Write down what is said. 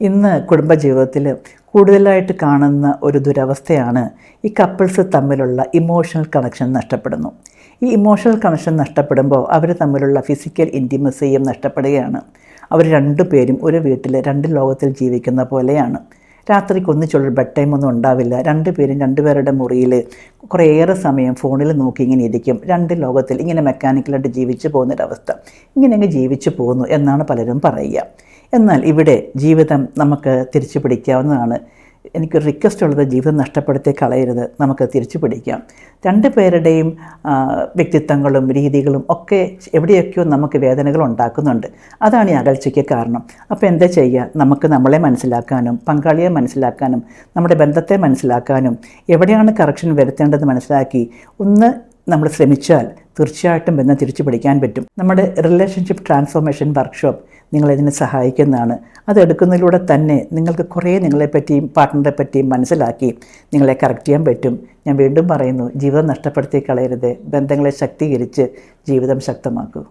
ഇന്ന് കുടുംബജീവിതത്തിൽ കൂടുതലായിട്ട് കാണുന്ന ഒരു ദുരവസ്ഥയാണ് ഈ കപ്പിൾസ് തമ്മിലുള്ള ഇമോഷണൽ കണക്ഷൻ നഷ്ടപ്പെടുന്നു. ഈ ഇമോഷണൽ കണക്ഷൻ നഷ്ടപ്പെടുമ്പോൾ അവർ തമ്മിലുള്ള ഫിസിക്കൽ ഇന്റിമസിയും നഷ്ടപ്പെടുകയാണ്. അവർ രണ്ടു പേരും ഒരു വീട്ടിൽ രണ്ട് ലോകത്തിൽ ജീവിക്കുന്ന പോലെയാണ്. രാത്രിക്ക് ഒന്നിച്ചുള്ള ബെഡ് ടൈം ഒന്നും ഉണ്ടാവില്ല. രണ്ട് രണ്ടുപേരും രണ്ടുപേരുടെ മുറിയിൽ കുറേയേറെ സമയം ഫോണിൽ നോക്കി ഇങ്ങനെ ഇരിക്കും. രണ്ട് ലോകത്തിൽ ഇങ്ങനെ മെക്കാനിക്കലായിട്ട് ജീവിച്ചു പോകുന്നൊരവസ്ഥ. ഇങ്ങനെ അങ്ങ് ജീവിച്ചു പോകുന്നു എന്നാണ് പലരും പറയുക. എന്നാൽ ഇവിടെ ജീവിതം നമുക്ക് തിരിച്ചു പിടിക്കാവുന്നതാണ് എനിക്ക് റിക്വസ്റ്റ് ഉള്ളത് ജീവിതം നഷ്ടപ്പെടുത്തി കളയരുത്. നമുക്ക് തിരിച്ചു പിടിക്കാം. രണ്ട് പേരുടെയും വ്യക്തിത്വങ്ങളും രീതികളും ഒക്കെ എവിടെയൊക്കെയോ നമുക്ക് വേദനകൾ ഉണ്ടാക്കുന്നുണ്ട്. അതാണ് ഈ അകൽച്ചയ്ക്ക് കാരണം. അപ്പോൾ എന്താ ചെയ്യുക? നമുക്ക് നമ്മളെ മനസ്സിലാക്കാനും പങ്കാളിയെ മനസ്സിലാക്കാനും നമ്മുടെ ബന്ധത്തെ മനസ്സിലാക്കാനും എവിടെയാണ് കറക്ഷൻ വരുത്തേണ്ടത് മനസ്സിലാക്കി ഒന്ന് നമ്മൾ ശ്രമിച്ചാൽ തീർച്ചയായിട്ടും ബന്ധം തിരിച്ചു പിടിക്കാൻ പറ്റും. നമ്മുടെ റിലേഷൻഷിപ്പ് ട്രാൻസ്ഫോർമേഷൻ വർക്ക്ഷോപ്പ് നിങ്ങളതിനെ സഹായിക്കുന്നതാണ്. അതെടുക്കുന്നതിലൂടെ തന്നെ നിങ്ങൾക്ക് കുറേ നിങ്ങളെപ്പറ്റിയും പാർട്ട്ണറെ പറ്റിയും മനസ്സിലാക്കി നിങ്ങളെ കറക്റ്റ് ചെയ്യാൻ പറ്റും. ഞാൻ വീണ്ടും പറയുന്നു ജീവിതം നഷ്ടപ്പെടുത്തി കളയരുത്. ബന്ധങ്ങളെ ശക്തീകരിച്ച് ജീവിതം ശക്തമാക്കൂ.